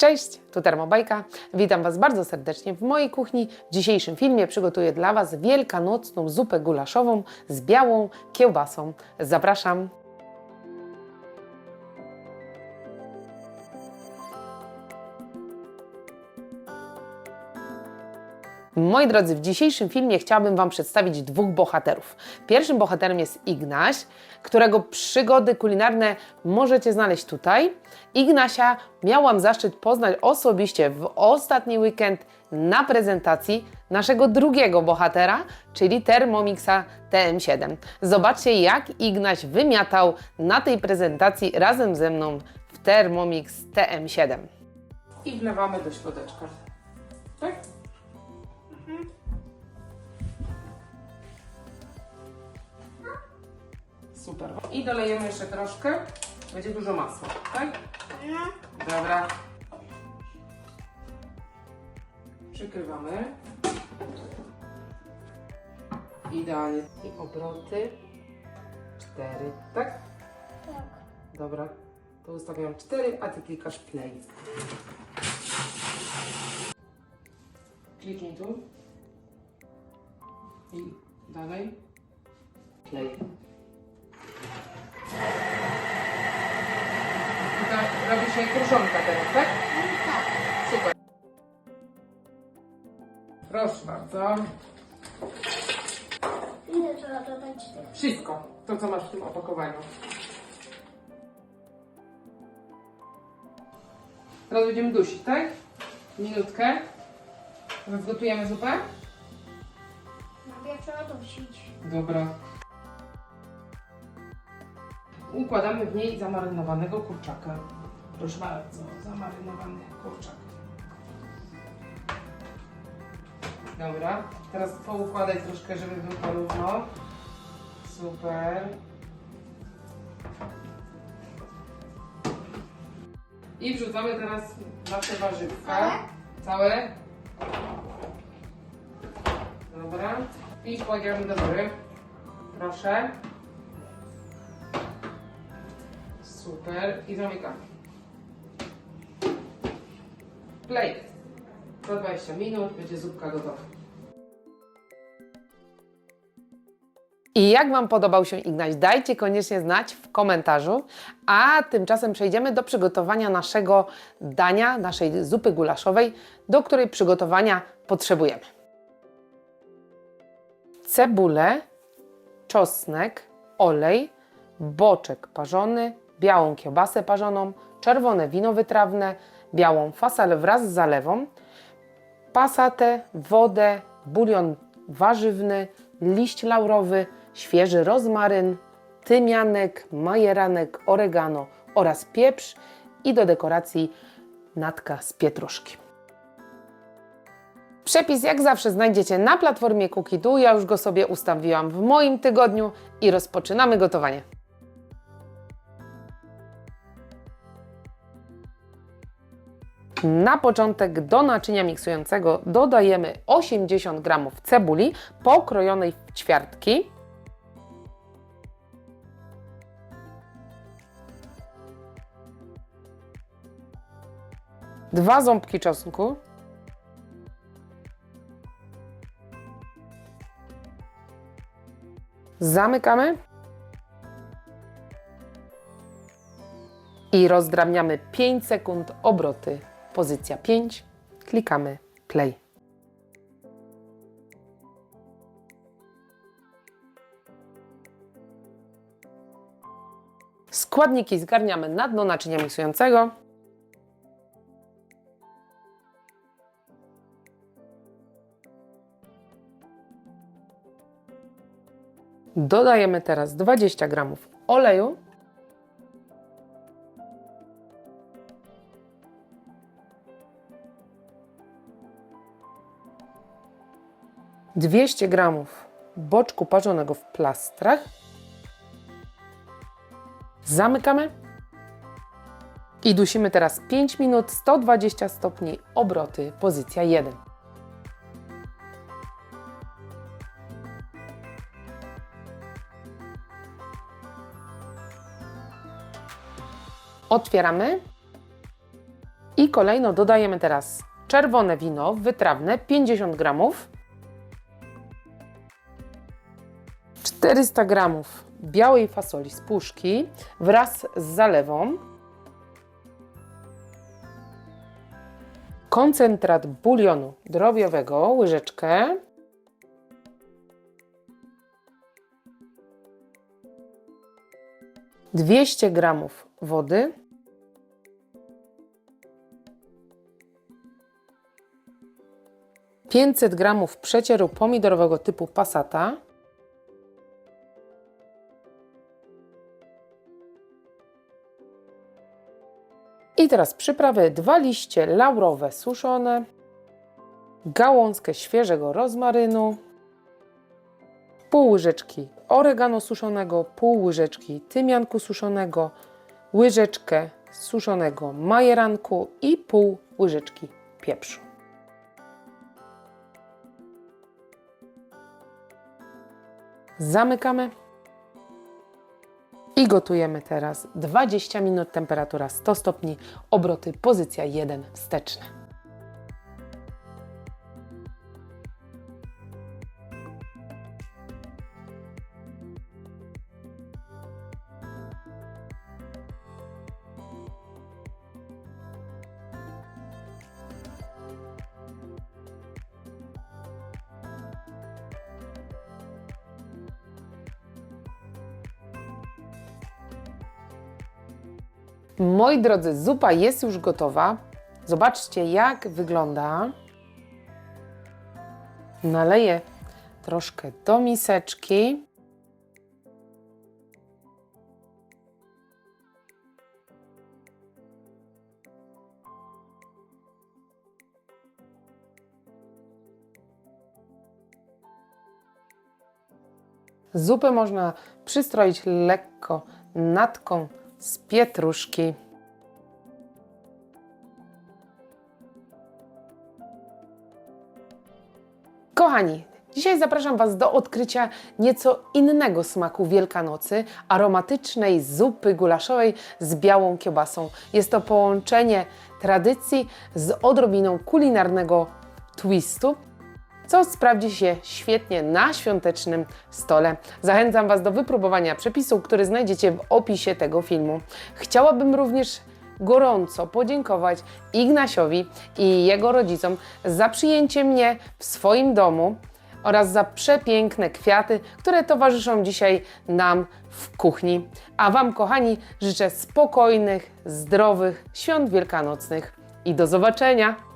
Cześć, tu Termobajka. Witam Was bardzo serdecznie w mojej kuchni. W dzisiejszym filmie przygotuję dla Was wielkanocną zupę gulaszową z białą kiełbasą. Zapraszam. Moi drodzy, w dzisiejszym filmie chciałabym Wam przedstawić dwóch bohaterów. Pierwszym bohaterem jest Ignaś, którego przygody kulinarne możecie znaleźć tutaj. Ignasia miałam zaszczyt poznać osobiście w ostatni weekend na prezentacji naszego drugiego bohatera, czyli Thermomixa TM7. Zobaczcie, jak Ignaś wymiatał na tej prezentacji razem ze mną w Thermomix TM7. I wlewamy do środeczka. Tak? Super. I dolejemy jeszcze troszkę. Będzie dużo masła, tak? Dobra. Przykrywamy. Idealnie. I obroty. Cztery, tak? Tak. Dobra. To ustawiam cztery, a ty klikasz play. Kliknij tu. I dalej. Play. Robi się kruszonka teraz, tak? Tak. Super. Proszę bardzo. Ile trzeba dodać? Wszystko, to co masz w tym opakowaniu. Teraz będziemy dusić, tak? Minutkę. Teraz gotujemy zupę? Najpierw trzeba dusić. Dobra. Układamy w niej zamarynowanego kurczaka. Proszę bardzo, zamarynowany kurczak. Dobra, teraz poukładaj troszkę, żeby był porówno. Super. I wrzucamy teraz nasze warzywka. Całe? Dobra. I kładziemy do góry. Proszę. Super. I zamykamy. Play. Za 20 minut będzie zupka gotowa. I jak Wam podobał się Ignaś, dajcie koniecznie znać w komentarzu. A tymczasem przejdziemy do przygotowania naszego dania, naszej zupy gulaszowej, do której przygotowania potrzebujemy cebulę, czosnek, olej, boczek parzony, białą kiełbasę parzoną, czerwone wino wytrawne, białą fasolę wraz z zalewą, pasatę, wodę, bulion warzywny, liść laurowy, świeży rozmaryn, tymianek, majeranek, oregano oraz pieprz i do dekoracji natka z pietruszki. Przepis jak zawsze znajdziecie na platformie Cookidu. Ja już go sobie ustawiłam w moim tygodniu i rozpoczynamy gotowanie. Na początek do naczynia miksującego dodajemy 80 g cebuli pokrojonej w ćwiartki. Dwa ząbki czosnku. Zamykamy. I rozdrabniamy 5 sekund obroty. Pozycja 5. Klikamy play. Składniki zgarniamy na dno naczynia miksującego. Dodajemy teraz 20 g oleju. Dwieście gramów boczku parzonego w plastrach. Zamykamy. I dusimy teraz 5 minut, 120 stopni, obroty, pozycja 1. Otwieramy. I kolejno dodajemy teraz czerwone wino wytrawne 50 gramów. 400 gramów białej fasoli z puszki wraz z zalewą. Koncentrat bulionu drobiowego, łyżeczkę. Dwieście gramów wody. Pięćset gramów przecieru pomidorowego typu passata. I teraz przyprawy dwa liście laurowe suszone, gałązkę świeżego rozmarynu, pół łyżeczki oregano suszonego, pół łyżeczki tymianku suszonego, łyżeczkę suszonego majeranku i pół łyżeczki pieprzu. Zamykamy. I gotujemy teraz 20 minut, temperatura 100 stopni, obroty pozycja 1 wsteczna. Moi drodzy, zupa jest już gotowa. Zobaczcie, jak wygląda. Naleję troszkę do miseczki. Zupę można przystroić lekko natką z pietruszki. Kochani, dzisiaj zapraszam Was do odkrycia nieco innego smaku Wielkanocy, aromatycznej zupy gulaszowej z białą kiełbasą. Jest to połączenie tradycji z odrobiną kulinarnego twistu, co sprawdzi się świetnie na świątecznym stole. Zachęcam Was do wypróbowania przepisu, który znajdziecie w opisie tego filmu. Chciałabym również gorąco podziękować Ignasiowi i jego rodzicom za przyjęcie mnie w swoim domu oraz za przepiękne kwiaty, które towarzyszą dzisiaj nam w kuchni. A Wam, kochani, życzę spokojnych, zdrowych świąt wielkanocnych i do zobaczenia!